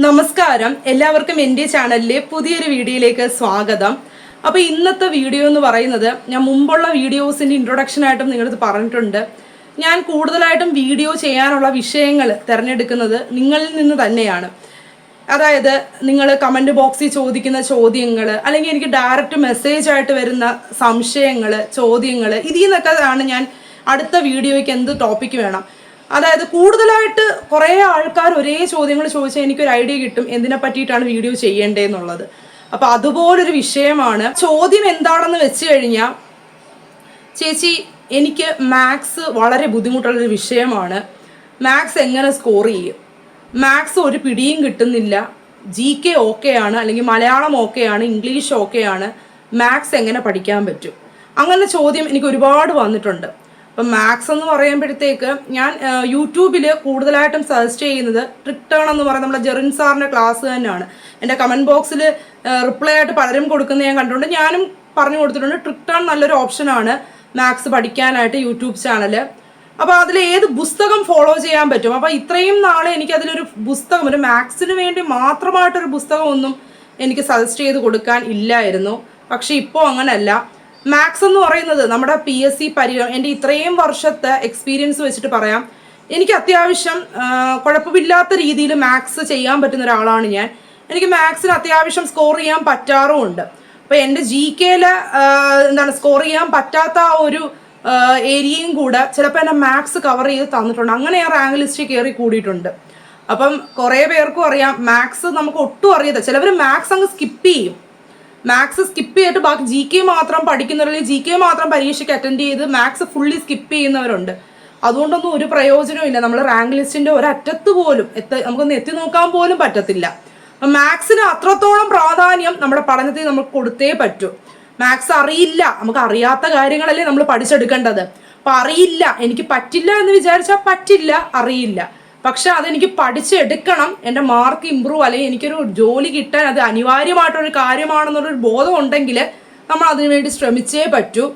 നമസ്കാരം. എല്ലാവർക്കും എന്റെ ചാനലിലെ പുതിയൊരു വീഡിയോയിലേക്ക് സ്വാഗതം. അപ്പോൾ ഇന്നത്തെ വീഡിയോ എന്ന് പറയുന്നത് ഞാൻ മുമ്പുള്ള വീഡിയോസിന്റെ ഇൻട്രൊഡക്ഷൻ ആയിട്ടും നിങ്ങളത് പറഞ്ഞിട്ടുണ്ട്. ഞാൻ കൂടുതലായിട്ടും വീഡിയോ ചെയ്യാനുള്ള വിഷയങ്ങൾ തിരഞ്ഞെടുക്കുന്നത് നിങ്ങളിൽ നിന്ന് തന്നെയാണ്. അതായത് നിങ്ങൾ കമന്റ് ബോക്സിൽ ചോദിക്കുന്ന ചോദ്യങ്ങൾ അല്ലെങ്കിൽ എനിക്ക് ഡയറക്റ്റ് മെസ്സേജ് ആയിട്ട് വരുന്ന സംശയങ്ങൾ ചോദ്യങ്ങൾ ഇതിൽ നിന്നൊക്കെ ഞാൻ അടുത്ത വീഡിയോയ്ക്ക് എന്ത് ടോപ്പിക്ക് വേണം. അതായത് കൂടുതലായിട്ട് കുറേ ആൾക്കാർ ഒരേ ചോദ്യങ്ങൾ ചോദിച്ചാൽ എനിക്കൊരു ഐഡിയ കിട്ടും എന്തിനെ പറ്റിയിട്ടാണ് വീഡിയോ ചെയ്യേണ്ടതെന്നുള്ളത്. അപ്പൊ അതുപോലൊരു വിഷയമാണ്. ചോദ്യം എന്താണെന്ന് വെച്ച് കഴിഞ്ഞാൽ ചേച്ചി എനിക്ക് മാത്സ് വളരെ ബുദ്ധിമുട്ടുള്ളൊരു വിഷയമാണ്. മാത്സ് എങ്ങനെ സ്കോർ ചെയ്യും? മാത്സ് ഒരു പിടിയും കിട്ടുന്നില്ല. ജി കെ ആണ്, അല്ലെങ്കിൽ മലയാളം ഓക്കെയാണ് ഇംഗ്ലീഷ് ഓക്കെയാണ് മാത്സ് എങ്ങനെ പഠിക്കാൻ പറ്റും? അങ്ങനെ ചോദ്യം എനിക്ക് ഒരുപാട് വന്നിട്ടുണ്ട്. അപ്പം മാത്സ് എന്ന് പറയുമ്പോഴത്തേക്ക് ഞാൻ യൂട്യൂബിൽ കൂടുതലായിട്ടും സജസ്റ്റ് ചെയ്യുന്നത് ട്രിക്ടേൺ എന്ന് പറയുന്ന നമ്മുടെ ജെറിൻ സാറിന്റെ ക്ലാസ് തന്നെയാണ്. എന്റെ കമന്റ് ബോക്സിൽ റിപ്ലൈ ആയിട്ട് പലരും കൊടുക്കുന്നത് ഞാൻ കണ്ടിട്ടുണ്ട്. ഞാനും പറഞ്ഞു കൊടുത്തിട്ടുണ്ട് ട്രിക്ടേൺ നല്ലൊരു ഓപ്ഷനാണ് മാത്സ് പഠിക്കാനായിട്ട് യൂട്യൂബ് ചാനൽ അപ്പോൾ അതിൽ ഏത് പുസ്തകം ഫോളോ ചെയ്യാൻ പറ്റും? അപ്പോൾ ഇത്രയും നാളെ എനിക്ക് അതിലൊരു പുസ്തകം ഒരു മാത്സിന് വേണ്ടി മാത്രമായിട്ടൊരു പുസ്തകം ഒന്നും എനിക്ക് സജസ്റ്റ് ചെയ്ത് കൊടുക്കാൻ ഇല്ലായിരുന്നു. പക്ഷേ ഇപ്പോൾ അങ്ങനല്ല. മാത്സ് എന്ന് പറയുന്നത് നമ്മുടെ പി എസ് സി പരിഗണ എന്റെ ഇത്രയും വർഷത്തെ എക്സ്പീരിയൻസ് വെച്ചിട്ട് പറയാം. എനിക്ക് അത്യാവശ്യം കുഴപ്പമില്ലാത്ത രീതിയിൽ മാത്സ് ചെയ്യാൻ പറ്റുന്ന ഒരാളാണ് ഞാൻ. എനിക്ക് മാത്സിന് അത്യാവശ്യം സ്കോർ ചെയ്യാൻ പറ്റാറുമുണ്ട്. അപ്പോൾ എന്റെ ജി കെയിൽ എന്താണ് സ്കോർ ചെയ്യാൻ പറ്റാത്ത ആ ഒരു ഏരിയയും കൂടെ ചിലപ്പോൾ എന്നെ മാത്സ് കവർ ചെയ്ത് തന്നിട്ടുണ്ട്. അങ്ങനെ ഞാൻ റാങ്ക് ലിസ്റ്റിൽ കയറി കൂടിയിട്ടുണ്ട്. അപ്പം കുറേ പേർക്കും അറിയാം മാത്സ് നമുക്ക് ഒട്ടും അറിയത്തില്ല. ചിലവർ മാത്സ് അങ്ങ് സ്കിപ്പ് ചെയ്യും. മാത്സ് സ്കിപ്പ് ചെയ്തിട്ട് ബാക്കി ജി കെ മാത്രം പഠിക്കുന്നവരിൽ ജി കെ മാത്രം പരീക്ഷയ്ക്ക് അറ്റൻഡ് ചെയ്ത് മാത്സ് ഫുള്ളി സ്കിപ്പ് ചെയ്യുന്നവരുണ്ട്. അതുകൊണ്ടൊന്നും ഒരു പ്രയോജനവും ഇല്ല. നമ്മൾ റാങ്ക് ലിസ്റ്റിന്റെ ഒരറ്റത്ത് പോലും എത്ത നമുക്കൊന്ന് എത്തി നോക്കാൻ പോലും പറ്റത്തില്ല. മാത്സിന് അത്രത്തോളം പ്രാധാന്യം നമ്മുടെ പഠനത്തിൽ നമുക്ക് കൊടുത്തേ പറ്റൂ. മാത്സ് അറിയില്ല. നമുക്ക് അറിയാത്ത കാര്യങ്ങളല്ലേ നമ്മൾ പഠിച്ചെടുക്കേണ്ടത്. അപ്പൊ അറിയില്ല. എനിക്ക് പറ്റില്ല എന്ന് വിചാരിച്ചാൽ പറ്റില്ല അറിയില്ല. പക്ഷെ അതെനിക്ക് പഠിച്ചെടുക്കണം. എന്റെ മാർക്ക് ഇമ്പ്രൂവ് അല്ലെങ്കിൽ എനിക്കൊരു ജോലി കിട്ടാൻ അത് അനിവാര്യമായിട്ടൊരു കാര്യമാണെന്നുള്ളൊരു ബോധം ഉണ്ടെങ്കിൽ നമ്മൾ അതിനു വേണ്ടി ശ്രമിച്ചേ പറ്റൂ.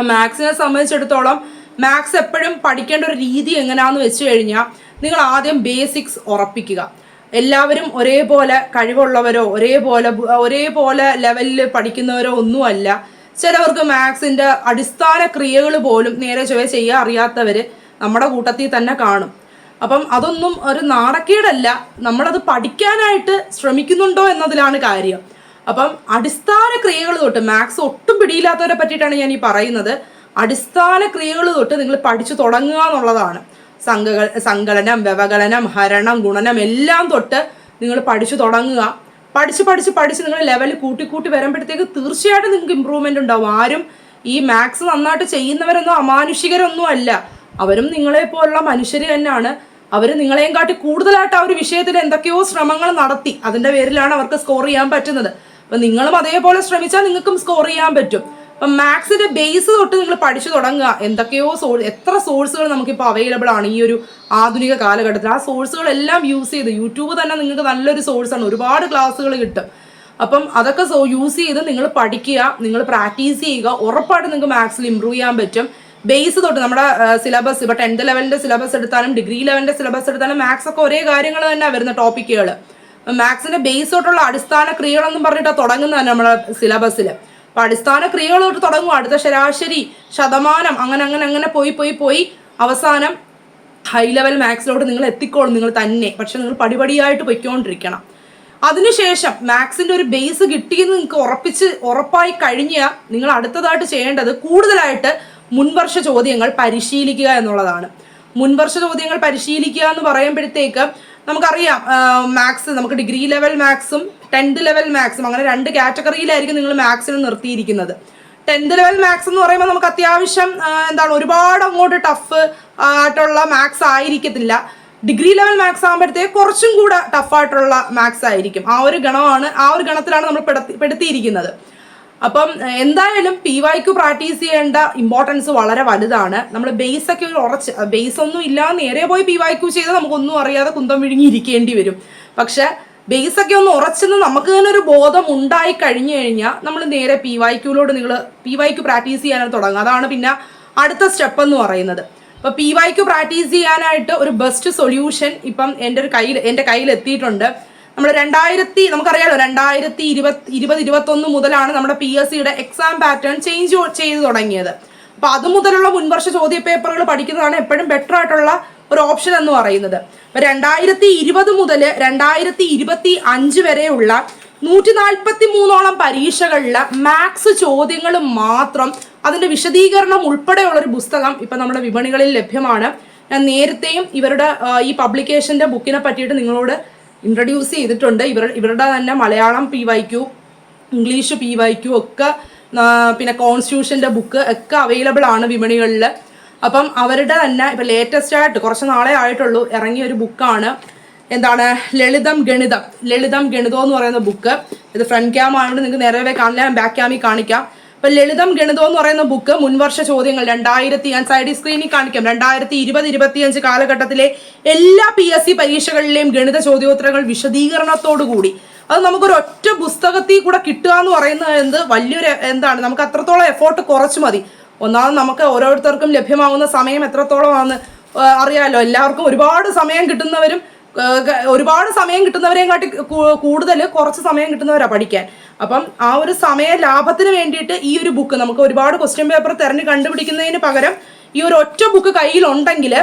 മാത്സിനെ സംബന്ധിച്ചിടത്തോളം മാത്സ് എപ്പോഴും പഠിക്കേണ്ട ഒരു രീതി എങ്ങനെയാണെന്ന് വെച്ച് കഴിഞ്ഞാൽ നിങ്ങൾ ആദ്യം ബേസിക്സ് ഉറപ്പിക്കുക. എല്ലാവരും ഒരേപോലെ കഴിവുള്ളവരോ ഒരേപോലെ ഒരേപോലെ ലെവലിൽ പഠിക്കുന്നവരോ ഒന്നുമല്ല. ചിലവർക്ക് മാത്സിന്റെ അടിസ്ഥാന ക്രിയകൾ പോലും നേരെ ചൊവ്വേ ചെയ്യാൻ അറിയാത്തവർ നമ്മുടെ കൂട്ടത്തിൽ തന്നെ കാണും. അപ്പം അതൊന്നും ഒരു നാണക്കേടല്ല. നമ്മളത് പഠിക്കാനായിട്ട് ശ്രമിക്കുന്നുണ്ടോ എന്നതിലാണ് കാര്യം. അപ്പം അടിസ്ഥാന ക്രിയകൾ തൊട്ട് മാത്സ് ഒട്ടും പിടിയില്ലാത്തവരെ പറ്റിയിട്ടാണ് ഞാൻ ഈ പറയുന്നത്. അടിസ്ഥാന ക്രിയകൾ തൊട്ട് നിങ്ങൾ പഠിച്ചു തുടങ്ങുക എന്നുള്ളതാണ്. സംഘകൾ സങ്കലനം വ്യവകലനം ഹരണം ഗുണനം എല്ലാം തൊട്ട് നിങ്ങൾ പഠിച്ചു തുടങ്ങുക. പഠിച്ച് പഠിച്ച് പഠിച്ച് നിങ്ങൾ ലെവൽ കൂട്ടി കൂട്ടി വരുമ്പോഴത്തേക്ക് തീർച്ചയായിട്ടും നിങ്ങൾക്ക് ഇമ്പ്രൂവ്മെന്റ് ഉണ്ടാവും. ആരും ഈ മാത്സ് നന്നായിട്ട് ചെയ്യുന്നവരൊന്നും അമാനുഷികരൊന്നും അല്ല. അവരും നിങ്ങളെ പോലുള്ള മനുഷ്യർ തന്നെയാണ്. അവർ നിങ്ങളെയും കാട്ടി കൂടുതലായിട്ട് ആ ഒരു വിഷയത്തിൽ എന്തൊക്കെയോ ശ്രമങ്ങൾ നടത്തി. അതിന്റെ പേരിലാണ് അവർക്ക് സ്കോർ ചെയ്യാൻ പറ്റുന്നത്. അപ്പൊ നിങ്ങളും അതേപോലെ ശ്രമിച്ചാൽ നിങ്ങൾക്കും സ്കോർ ചെയ്യാൻ പറ്റും. അപ്പൊ മാത്സിന്റെ ബേസ് തൊട്ട് നിങ്ങൾ പഠിച്ചു തുടങ്ങുക. എന്തൊക്കെയോ സോ എത്ര സോഴ്സുകൾ നമുക്കിപ്പോൾ അവൈലബിൾ ആണ് ഈ ഒരു ആധുനിക കാലഘട്ടത്തിൽ. ആ സോഴ്സുകളെല്ലാം യൂസ് ചെയ്ത് യൂട്യൂബ് തന്നെ നിങ്ങൾക്ക് നല്ലൊരു സോഴ്സാണ് ഒരുപാട് ക്ലാസ്സുകൾ കിട്ടും. അപ്പം അതൊക്കെ യൂസ് ചെയ്ത് നിങ്ങൾ പഠിക്കുക. നിങ്ങൾ പ്രാക്ടീസ് ചെയ്യുക. ഉറപ്പായിട്ട് നിങ്ങൾക്ക് മാത്സിൽ ഇമ്പ്രൂവ് ചെയ്യാൻ പറ്റും. ബേസ് തൊട്ട് നമ്മുടെ സിലബസ് ഇപ്പൊ ടെൻത്ത് ലെവലിന്റെ സിലബസ് എടുത്താലും ഡിഗ്രി ലെവലിന്റെ സിലബസ് എടുത്താലും മാത്സ് ഒക്കെ ഒരേ കാര്യങ്ങൾ തന്നെ വരുന്ന ടോപ്പിക്കുകൾ മാത്സിന്റെ ബേസ് തൊട്ടുള്ള അടിസ്ഥാന ക്രിയകളെന്നും പറഞ്ഞിട്ടാണ് തുടങ്ങുന്നത് നമ്മുടെ സിലബസിൽ അപ്പൊ അടിസ്ഥാന ക്രിയകൾ തൊട്ട് തുടങ്ങും അടുത്ത ശരാശരി ശതമാനം അങ്ങനെ അങ്ങനെ അങ്ങനെ പോയി പോയി പോയി. അവസാനം ഹൈ ലെവൽ മാത്സിലോട്ട് നിങ്ങൾ എത്തിക്കോളും നിങ്ങൾ തന്നെ. പക്ഷെ നിങ്ങൾ പടിപടിയായിട്ട് പൊയ്ക്കൊണ്ടിരിക്കണം. അതിനുശേഷം മാത്സിന്റെ ഒരു ബേസ് കിട്ടിയെന്ന് നിങ്ങൾക്ക് ഉറപ്പിച്ച് ഉറപ്പായി കഴിഞ്ഞാൽ നിങ്ങൾ അടുത്തതായിട്ട് ചെയ്യേണ്ടത് കൂടുതലായിട്ട് മുൻവർഷ ചോദ്യങ്ങൾ പരിശീലിക്കുക എന്നുള്ളതാണ്. മുൻവർഷ ചോദ്യങ്ങൾ പരിശീലിക്കുക എന്ന് പറയുമ്പോഴത്തേക്ക് നമുക്കറിയാം മാത്സ് നമുക്ക് ഡിഗ്രി ലെവൽ മാത്സും ടെൻത്ത് ലെവൽ മാത്സും അങ്ങനെ രണ്ട് കാറ്റഗറിയിലായിരിക്കും നിങ്ങൾ മാത്സിന് നിർത്തിയിരിക്കുന്നത്. ടെൻത്ത് ലെവൽ മാത്സ് എന്ന് പറയുമ്പോൾ നമുക്ക് അത്യാവശ്യം എന്താണ് ഒരുപാട് അങ്ങോട്ട് ടഫ് ആയിട്ടുള്ള മാത്സ് ആയിരിക്കത്തില്ല. ഡിഗ്രി ലെവൽ മാത്സ് ആകുമ്പോഴത്തേക്ക് കുറച്ചും കൂടെ ടഫായിട്ടുള്ള മാത്സ് ആയിരിക്കും. ആ ഒരു ഗണമാണ് ആ ഒരു ഗണത്തിലാണ് നമ്മൾ പെടുത്തി പെടുത്തിയിരിക്കുന്നത്. അപ്പം എന്തായാലും പി വൈക്ക് പ്രാക്ടീസ് ചെയ്യേണ്ട ഇമ്പോർട്ടൻസ് വളരെ വലുതാണ്. നമ്മൾ ബേസ് ഒക്കെ ഒരു ഉറച്ച് ബേസ് ഒന്നും ഇല്ല നേരെ പോയി പി വൈക്കു ചെയ്താൽ നമുക്കൊന്നും അറിയാതെ കുന്തം വിഴുങ്ങി ഇരിക്കേണ്ടി വരും. പക്ഷെ ബേസ് ഒക്കെ ഒന്ന് ഉറച്ചെന്ന് നമുക്ക് തന്നെ ഒരു ബോധം ഉണ്ടായി കഴിഞ്ഞു കഴിഞ്ഞാൽ നമ്മൾ നേരെ പി വൈക്യൂലോട് നിങ്ങൾ പി വൈക്ക് പ്രാക്ടീസ് ചെയ്യാനായിട്ട് തുടങ്ങുക. അതാണ് പിന്നെ അടുത്ത സ്റ്റെപ്പ് എന്ന് പറയുന്നത്. ഇപ്പൊ പി വൈക്ക് പ്രാക്ടീസ് ചെയ്യാനായിട്ട് ഒരു ബെസ്റ്റ് സൊല്യൂഷൻ ഇപ്പം എന്റെ ഒരു കയ്യിൽ എന്റെ കയ്യിൽ എത്തിയിട്ടുണ്ട്. നമ്മൾ രണ്ടായിരത്തി നമുക്കറിയാലോ രണ്ടായിരത്തി ഇരുപത്തി ഇരുപത് ഇരുപത്തൊന്ന് മുതലാണ് നമ്മുടെ പി എസ് സിയുടെ എക്സാം പാറ്റേൺ ചേഞ്ച് ചെയ്തു തുടങ്ങിയത്. അപ്പൊ അത് മുതലുള്ള മുൻവർഷ ചോദ്യ പേപ്പറുകൾ പഠിക്കുന്നതാണ് എപ്പോഴും ബെറ്റർ ആയിട്ടുള്ള ഒരു ഓപ്ഷൻ എന്ന് പറയുന്നത്. അപ്പൊ രണ്ടായിരത്തി ഇരുപത് മുതൽ രണ്ടായിരത്തി ഇരുപത്തി അഞ്ച് വരെയുള്ള നൂറ്റി നാൽപ്പത്തി മൂന്നോളം പരീക്ഷകളിലെ മാത്സ് ചോദ്യങ്ങൾ മാത്രം അതിന്റെ വിശദീകരണം ഉൾപ്പെടെയുള്ള ഒരു പുസ്തകം ഇപ്പൊ നമ്മുടെ വിപണികളിൽ ലഭ്യമാണ്. ഞാൻ നേരത്തെയും ഇവരുടെ ഈ പബ്ലിക്കേഷന്റെ ബുക്കിനെ പറ്റിയിട്ട് നിങ്ങളോട് ഇൻട്രൊഡ്യൂസ് ചെയ്തിട്ടുണ്ട്. ഇവർ ഇവരുടെ തന്നെ Malayalam P Y Q English P Y Q ഒക്കെ പിന്നെ കോൺസ്റ്റിറ്റ്യൂഷന്റെ ബുക്ക് ഒക്കെ അവൈലബിൾ ആണ് വിപണികളിൽ. അപ്പം അവരുടെ തന്നെ ഇപ്പം ലേറ്റസ്റ്റ് ആയിട്ട് കുറച്ച് നാളെ ആയിട്ടുള്ളൂ ഇറങ്ങിയ ഒരു ബുക്കാണ് എന്താണ്? ലളിതം ഗണിതം. ലളിതം ഗണിതം എന്ന് പറയുന്ന ബുക്ക് ഇത് ഫ്രണ്ട് ക്യാം നിങ്ങൾക്ക് നേരെ കാണില്ല ബാക്ക് ക്യാമിൽ കാണിക്കാം. അപ്പൊ ലളിതം ഗണിതം എന്ന് പറയുന്ന ബുക്ക് മുൻവർഷ ചോദ്യങ്ങൾ രണ്ടായിരത്തി ഞാൻ സൈഡ് സ്ക്രീനിൽ കാണിക്കാം. രണ്ടായിരത്തി ഇരുപത് ഇരുപത്തിയഞ്ച് കാലഘട്ടത്തിലെ എല്ലാ പി എസ് സി പരീക്ഷകളിലെയും ഗണിത ചോദ്യോത്തരങ്ങൾ വിശദീകരണത്തോടു കൂടി. അത് നമുക്കൊരു ഒറ്റ പുസ്തകത്തിൽ കൂടെ കിട്ടുക എന്ന് പറയുന്നത് എന്ത്? വലിയൊരു എന്താണ്? നമുക്ക് അത്രത്തോളം എഫോർട്ട് കുറച്ച് മതി. ഒന്നാമത് നമുക്ക് ഓരോരുത്തർക്കും ലഭ്യമാകുന്ന സമയം എത്രത്തോളമാണെന്ന് അറിയാലോ. എല്ലാവർക്കും ഒരുപാട് സമയം കിട്ടുന്നവരും ഒരുപാട് സമയം കിട്ടുന്നവരെയും കാട്ടി കൂടുതൽ കുറച്ച് സമയം കിട്ടുന്നവരാണ് പഠിക്കാൻ. അപ്പം ആ ഒരു സമയ ലാഭത്തിന് വേണ്ടിയിട്ട് ഈ ഒരു ബുക്ക് നമുക്ക് ഒരുപാട് ക്വസ്റ്റ്യൻ പേപ്പർ തിരഞ്ഞ് കണ്ടുപിടിക്കുന്നതിന് പകരം ഈ ഒരു ഒറ്റ ബുക്ക് കയ്യിലുണ്ടെങ്കിൽ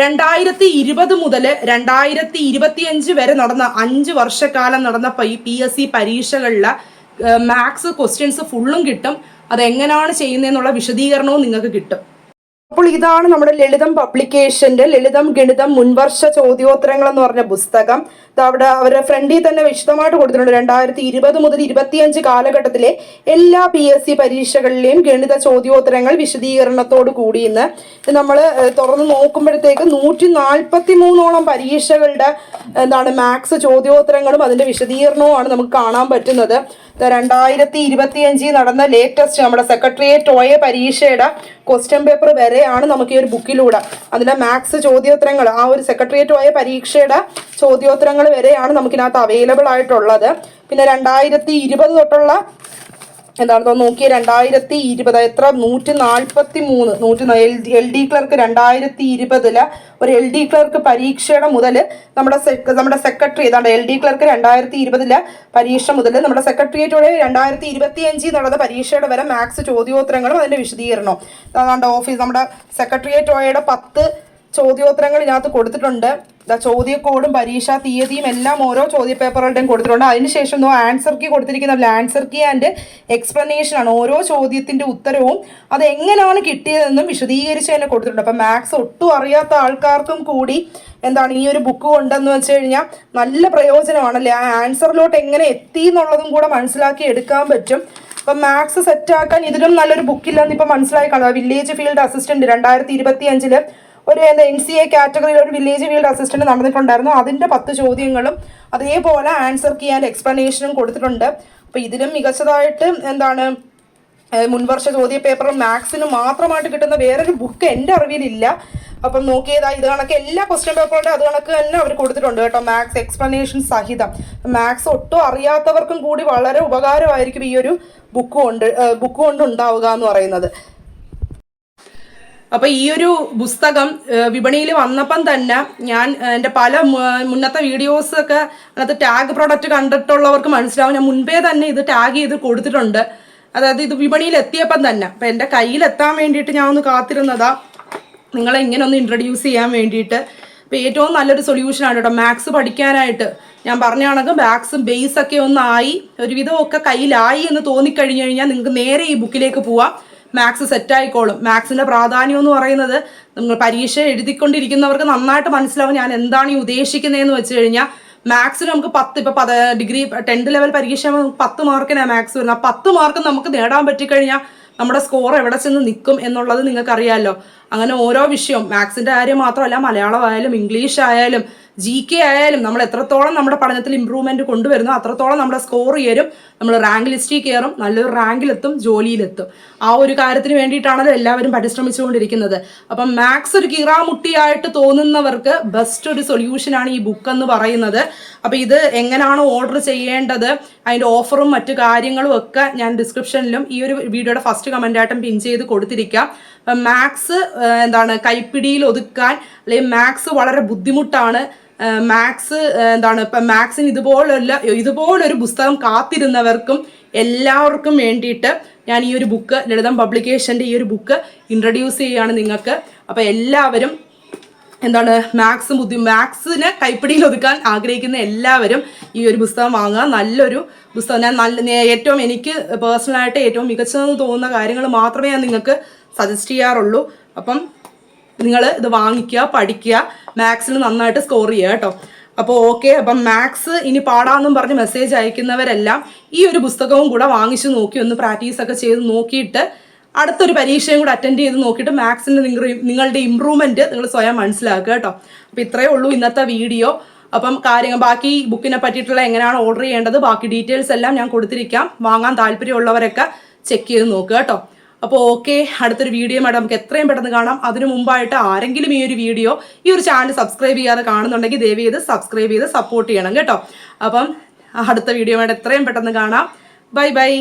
രണ്ടായിരത്തി ഇരുപത് മുതൽ രണ്ടായിരത്തി ഇരുപത്തിയഞ്ച് വരെ നടന്ന അഞ്ച് വർഷക്കാലം നടന്ന പി എസ് സി പരീക്ഷകളിലെ മാത്സ് ക്വസ്റ്റ്യൻസ് ഫുള്ളും കിട്ടും. അതെങ്ങനെയാണ് ചെയ്യുന്നതെന്നുള്ള വിശദീകരണവും നിങ്ങൾക്ക് കിട്ടും. അപ്പോൾ ഇതാണ് നമ്മുടെ ലളിതം പബ്ലിക്കേഷന്റെ ലളിതം ഗണിതം മുൻവർഷ ചോദ്യോത്തരങ്ങൾ എന്ന് പറഞ്ഞ പുസ്തകം. അവിടെ അവരുടെ ഫ്രണ്ടിൽ തന്നെ വിശദമായിട്ട് കൊടുത്തിട്ടുണ്ട്. രണ്ടായിരത്തി ഇരുപത് മുതൽ ഇരുപത്തിയഞ്ച് കാലഘട്ടത്തിലെ എല്ലാ പി എസ് സി പരീക്ഷകളിലെയും ഗണിത ചോദ്യോത്തരങ്ങൾ വിശദീകരണത്തോട് കൂടി ഇന്ന് നമ്മൾ തുറന്ന് നോക്കുമ്പോഴത്തേക്ക് നൂറ്റി നാൽപ്പത്തി മൂന്നോളം പരീക്ഷകളുടെ എന്താണ് മാത്സ് ചോദ്യോത്തരങ്ങളും അതിന്റെ വിശദീകരണവുമാണ് നമുക്ക് കാണാൻ പറ്റുന്നത്. രണ്ടായിരത്തി ഇരുപത്തിയഞ്ചിൽ നടന്ന ലേറ്റസ്റ്റ് നമ്മുടെ സെക്രട്ടറിയേറ്റ് ഒയ പരീക്ഷയുടെ ക്വസ്റ്റ്യൻ പേപ്പർ വരെയാണ് നമുക്ക് ഈ ഒരു ബുക്കിലൂടെ അതിലെ മാത്സ് ചോദ്യോത്തരങ്ങൾ ആ ഒരു സെക്രട്ടറിയേറ്റ് ഒയ പരീക്ഷയുടെ ചോദ്യോത്തരങ്ങൾ വരെയാണ് നമുക്കിനകത്ത് അവൈലബിൾ ആയിട്ടുള്ളത്. പിന്നെ രണ്ടായിരത്തി ഇരുപത് തൊട്ടുള്ള എന്താണ് നോക്കിയ രണ്ടായിരത്തി ഇരുപത് എത്ര നൂറ്റി നാൽപ്പത്തി മൂന്ന് നൂറ്റി എൽ ഡി ക്ലർക്ക് രണ്ടായിരത്തി ഇരുപതിൽ ഒരു എൽ ഡി ക്ലർക്ക് പരീക്ഷയുടെ മുതൽ നമ്മുടെ നമ്മുടെ സെക്രട്ടറി ഏതാണ്ട് എൽ ഡി ക്ലർക്ക് രണ്ടായിരത്തി ഇരുപതിൽ പരീക്ഷ മുതൽ നമ്മുടെ സെക്രട്ടേറിയറ്റോടെ രണ്ടായിരത്തി ഇരുപത്തി അഞ്ചിൽ നടന്ന പരീക്ഷയുടെ വരെ മാത്സ് ചോദ്യോത്തരങ്ങളും അതിന്റെ വിശദീകരണവും. അതാണ്ട് ഓഫീസ് നമ്മുടെ സെക്രട്ടേറിയറ്റോയുടെ പത്ത് ചോദ്യോത്തരങ്ങൾ ഇതിനകത്ത് കൊടുത്തിട്ടുണ്ട് ചോദ്യക്കോടും പരീക്ഷാ തീയതിയും എല്ലാം ഓരോ ചോദ്യ പേപ്പറുകളുടെയും കൊടുത്തിട്ടുണ്ട് അതിനുശേഷം ആൻസർ കീ കൊടുത്തിരിക്കുന്ന ആൻസർ കീ ആൻഡ് എക്സ്പ്ലനേഷൻ ആണ്. ഓരോ ചോദ്യത്തിന്റെ ഉത്തരവും അത് എങ്ങനെയാണ് കിട്ടിയതെന്നും വിശദീകരിച്ച് തന്നെ കൊടുത്തിട്ടുണ്ട്. അപ്പം മാത്സ് ഒട്ടും അറിയാത്ത ആൾക്കാർക്കും കൂടി എന്താണ് ഈ ഒരു ബുക്ക് കൊണ്ടെന്ന് വെച്ച് കഴിഞ്ഞാൽ നല്ല പ്രയോജനമാണല്ലേ ആ ആൻസറിലോട്ട് എങ്ങനെ എത്തി എന്നുള്ളതും കൂടെ മനസ്സിലാക്കി എടുക്കാൻ പറ്റും. അപ്പം മാത്സ് സെറ്റാക്കാൻ ഇതിലും നല്ലൊരു ബുക്കില്ലെന്ന് ഇപ്പം മനസ്സിലായി കാണുക വില്ലേജ് ഫീൽഡ് അസിസ്റ്റന്റ് രണ്ടായിരത്തി ഇരുപത്തി അഞ്ചിൽ ഒരു എന്താ എൻ സി എ കാറ്റഗറിയിൽ ഒരു വില്ലേജ് ഫീൽഡ് അസിസ്റ്റന്റ് നടന്നിട്ടുണ്ടായിരുന്നു. അതിന്റെ പത്ത് ചോദ്യങ്ങളും അതേപോലെ ആൻസർ കീ ആൻഡ് എക്സ്പ്ലനേഷനും കൊടുത്തിട്ടുണ്ട്. അപ്പോൾ ഇതിലും മികച്ചതായിട്ട് എന്താണ് മുൻവർഷ ചോദ്യ പേപ്പർ മാത്സിന് മാത്രമായിട്ട് കിട്ടുന്ന വേറൊരു ബുക്ക് എന്റെ അറിവിലില്ല അപ്പം നോക്കിയതാ ഇത് കണക്ക് എല്ലാ ക്വസ്റ്റ്യൻ പേപ്പറിന്റെ അത് കണക്ക് തന്നെ അവർ കൊടുത്തിട്ടുണ്ട് കേട്ടോ മാത്സ് എക്സ്പ്ലനേഷൻ സഹിതം. മാത്സ് ഒട്ടും അറിയാത്തവർക്കും കൂടി വളരെ ഉപകാരമായിരിക്കും ഈ ഒരു ബുക്ക് കൊണ്ട് ബുക്ക് കൊണ്ട് ഉണ്ടാവുക എന്ന് പറയുന്നത്. അപ്പൊ ഈ ഒരു പുസ്തകം വിപണിയിൽ വന്നപ്പം തന്നെ ഞാൻ എന്റെ പല മുന്നത്തെ വീഡിയോസ് ഒക്കെ അതിനകത്ത് ടാഗ് പ്രൊഡക്റ്റ് കണ്ടിട്ടുള്ളവർക്ക് മനസ്സിലാവും. ഞാൻ മുൻപേ തന്നെ ഇത് ടാഗ് ചെയ്ത് കൊടുത്തിട്ടുണ്ട്. അതായത് ഇത് വിപണിയിൽ എത്തിയപ്പം തന്നെ. അപ്പൊ എന്റെ കയ്യിൽ എത്താൻ വേണ്ടിയിട്ട് ഞാൻ ഒന്ന് കാത്തിരുന്നതാ. നിങ്ങളെ ഇങ്ങനെ ഒന്ന് ഇൻട്രൊഡ്യൂസ് ചെയ്യാൻ വേണ്ടിയിട്ട്. അപ്പോൾ ഏറ്റവും നല്ലൊരു സൊല്യൂഷനാണ് കേട്ടോ മാത്സ് പഠിക്കാനായിട്ട്. ഞാൻ പറഞ്ഞ കണക്ക് മാത്സും ബേസ് ഒക്കെ ഒന്നായി. ഒരുവിധമൊക്കെ കയ്യിലായി എന്ന് തോന്നിക്കഴിഞ്ഞു കഴിഞ്ഞാൽ നിങ്ങൾക്ക് നേരെ ഈ ബുക്കിലേക്ക് പോവാം. മാത്സ് സെറ്റ് ആയിക്കോളും. മാത്സിന്റെ പ്രാധാന്യം എന്ന് പറയുന്നത് നിങ്ങൾ പരീക്ഷ എഴുതിക്കൊണ്ടിരിക്കുന്നവർക്ക് നന്നായിട്ട് മനസ്സിലാവും ഞാൻ എന്താണ് ഈ ഉദ്ദേശിക്കുന്നതെന്ന് വെച്ച് കഴിഞ്ഞാൽ മാത്സ് നമുക്ക് പത്ത് ഇപ്പൊ പത ഡിഗ്രി ടെൻത്ത് ലെവൽ പരീക്ഷ പത്ത് മാർക്കിനാണ് മാത്സ് വരുന്നത്. പത്ത് മാർക്ക് നമുക്ക് നേടാൻ പറ്റിക്കഴിഞ്ഞാൽ നമ്മുടെ സ്കോർ എവിടെ ചെന്ന് നിൽക്കും എന്നുള്ളത് നിങ്ങൾക്കറിയാമല്ലോ അങ്ങനെ ഓരോ വിഷയവും മാത്സിന്റെ കാര്യം മാത്രമല്ല മലയാളം ആയാലും ഇംഗ്ലീഷ് ആയാലും ജി കെ ആയാലും നമ്മൾ എത്രത്തോളം നമ്മുടെ പഠനത്തിൽ ഇമ്പ്രൂവ്മെന്റ് കൊണ്ടുവരുന്നു അത്രത്തോളം നമ്മുടെ സ്കോർ ഉയരും. നമ്മൾ റാങ്ക് ലിസ്റ്റിൽ കയറും നല്ലൊരു റാങ്കിലെത്തും ജോലിയിലെത്തും ആ ഒരു കാര്യത്തിന് വേണ്ടിയിട്ടാണല്ലോ എല്ലാവരും പരിശ്രമിച്ചുകൊണ്ടിരിക്കുന്നത്. അപ്പം മാത്സ് ഒരു കീറാമുട്ടിയായിട്ട് തോന്നുന്നവർക്ക് ബെസ്റ്റ് ഒരു സൊല്യൂഷനാണ് ഈ ബുക്ക് എന്ന് പറയുന്നത്. അപ്പോൾ ഇത് എങ്ങനെയാണ് ഓർഡർ ചെയ്യേണ്ടത്? അതിന്റെ ഓഫറും മറ്റു കാര്യങ്ങളും ഒക്കെ ഞാൻ ഡിസ്ക്രിപ്ഷനിലും ഈ ഒരു വീഡിയോയുടെ ഫസ്റ്റ് കമന്റായിട്ടും പിൻ ചെയ്ത് കൊടുത്തിരിക്കാം. മാത്സ് എന്താണ് കൈപ്പിടിയിൽ ഒതുക്കാൻ അല്ലെങ്കിൽ മാത്സ് വളരെ ബുദ്ധിമുട്ടാണ്. മാത്സ് എന്താണ് ഇപ്പം മാത്സിന് ഇതുപോലുള്ള ഇതുപോലൊരു പുസ്തകം കാത്തിരുന്നവർക്കും എല്ലാവർക്കും വേണ്ടിയിട്ട് ഞാൻ ഈ ഒരു ബുക്ക് ലളിതം പബ്ലിക്കേഷന്റെ ഈ ഒരു ബുക്ക് ഇൻട്രൊഡ്യൂസ് ചെയ്യുകയാണ് നിങ്ങൾക്ക്. അപ്പോൾ എല്ലാവരും എന്താണ് മാത്സ് ബുദ്ധി മാത്സിനെ കൈപ്പിടിയിൽ ഒതുക്കാൻ ആഗ്രഹിക്കുന്ന എല്ലാവരും ഈ ഒരു പുസ്തകം വാങ്ങുക. നല്ലൊരു പുസ്തകം. ഞാൻ നല്ല ഏറ്റവും എനിക്ക് പേഴ്സണലായിട്ട് ഏറ്റവും മികച്ചതെന്ന് തോന്നുന്ന കാര്യങ്ങൾ മാത്രമേ ഞാൻ നിങ്ങൾക്ക് സജസ്റ്റ് ചെയ്യാറുള്ളൂ. അപ്പം നിങ്ങൾ ഇത് വാങ്ങിക്കുക പഠിക്കുക മാത്സിൽ നന്നായിട്ട് സ്കോർ ചെയ്യുക കേട്ടോ. അപ്പോൾ ഓക്കെ അപ്പം മാത്സ് ഇനി പാടാമെന്നും പറഞ്ഞ് മെസ്സേജ് അയക്കുന്നവരെല്ലാം ഈ ഒരു പുസ്തകവും കൂടെ വാങ്ങിച്ചു നോക്കി ഒന്ന് പ്രാക്ടീസ് ഒക്കെ ചെയ്ത് നോക്കിയിട്ട് അടുത്തൊരു പരീക്ഷയും കൂടെ അറ്റൻഡ് ചെയ്ത് നോക്കിയിട്ട് മാത്സിന്റെ നിങ്ങൾ നിങ്ങളുടെ ഇമ്പ്രൂവ്മെന്റ് നിങ്ങൾ സ്വയം മനസ്സിലാക്കുക കേട്ടോ. അപ്പോൾ ഇത്രയേ ഉള്ളൂ ഇന്നത്തെ വീഡിയോ അപ്പം കാര്യങ്ങൾ ബാക്കി ബുക്കിനെ പറ്റിയിട്ടുള്ള എങ്ങനെയാണ് ഓർഡർ ചെയ്യേണ്ടത് ബാക്കി ഡീറ്റെയിൽസ് എല്ലാം ഞാൻ കൊടുത്തിരിക്കാം. വാങ്ങാൻ താല്പര്യമുള്ളവരൊക്കെ ചെക്ക് ചെയ്ത് നോക്കുക കേട്ടോ. അപ്പോൾ ഓക്കെ അടുത്തൊരു വീഡിയോ മാഡം നമുക്ക് എത്രയും പെട്ടെന്ന് കാണാം. അതിനു മുമ്പായിട്ട് ആരെങ്കിലും ഈ ഒരു വീഡിയോ ഈ ഒരു ചാനൽ സബ്സ്ക്രൈബ് ചെയ്യാതെ കാണുന്നുണ്ടെങ്കിൽ ദയവ് ചെയ്ത് സബ്സ്ക്രൈബ് ചെയ്ത് സപ്പോർട്ട് ചെയ്യണം കേട്ടോ. അപ്പം അടുത്ത വീഡിയോ ആയിട്ട് എത്രയും പെട്ടെന്ന് കാണാം. Bye bye